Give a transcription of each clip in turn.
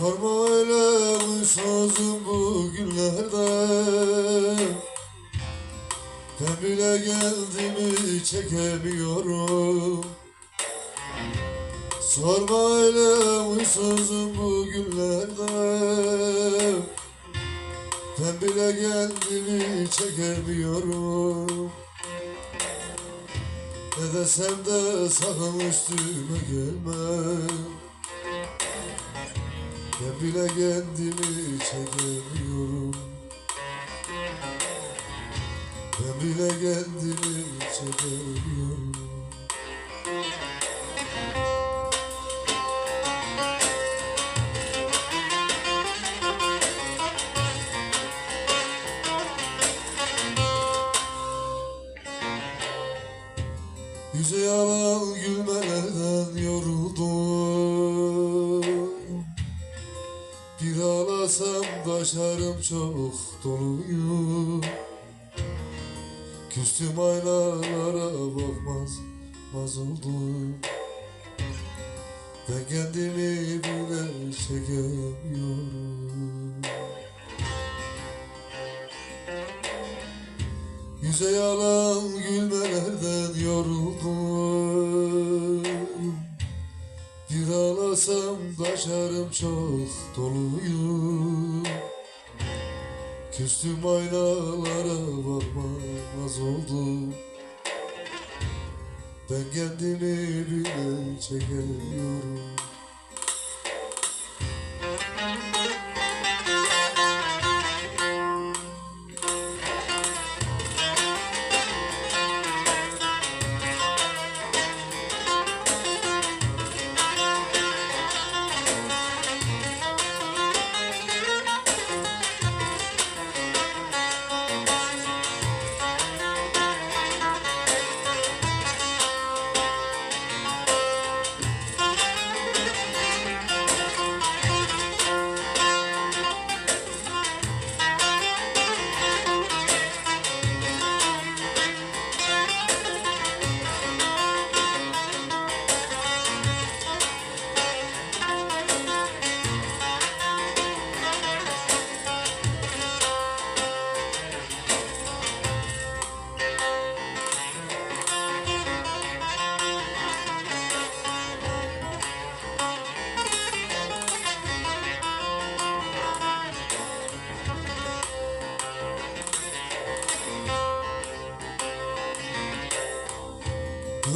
Sorma öyle uysazım bu günlerde. Tembile geldiğimi çekemiyorum. Sorma öyle uysazım bu günlerde. Tembile geldiğimi çekemiyorum. Ne desem de sakın üstüme gelme. Ben bile kendimi çekemiyorum. Ben bile kendimi çekemiyorum. Yüze yalan gülmelerden Bir ağlasam taşarım çok doluyum. Küstüm aynalara bakmaz maz oldum. Ben kendimi bile çekemiyorum. Yüze yalan gülmelerden yoruldum ağlasam taşarım çok doluyum Küstüm aynalara bakmaz oldum. Ben kendimi bile çekemiyorum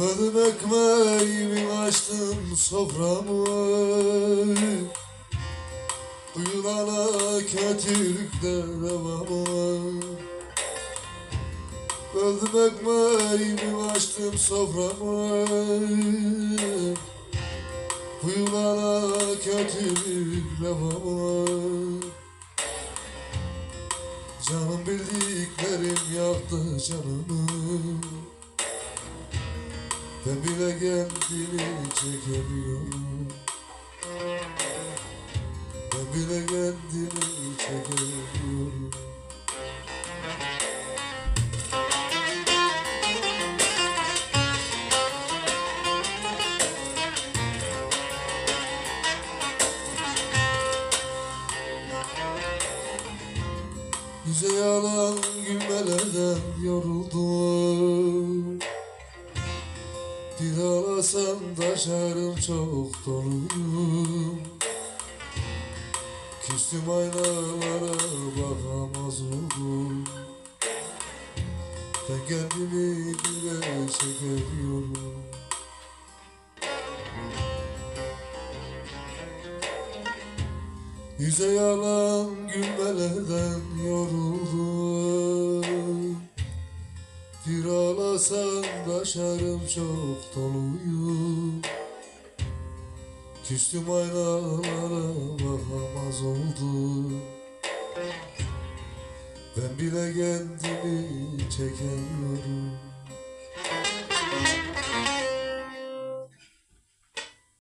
Tadım ekmeğimi açtım soframı. Duyulana kötülükte revamı. Böldüm ekmeğimi açtım soframı. Duyulana kötülük revamı. Canım bildiklerim yaktı canımı ben bile kendimi çekemiyorum. Ben bile kendimi çekemiyorum. Yüze yalan gülmelerden yoruldum Bir ağlasam taşarım çok doluyum Küstüm aynalara bakamaz oldum. Ben kendimi bile çekemiyorum. Yüze yalan gülmelerden yoruldum Bir ağlasam taşarım çok doluyum. Küstüm aynalara bakamaz oldum. Ben bile kendimi çekemiyorum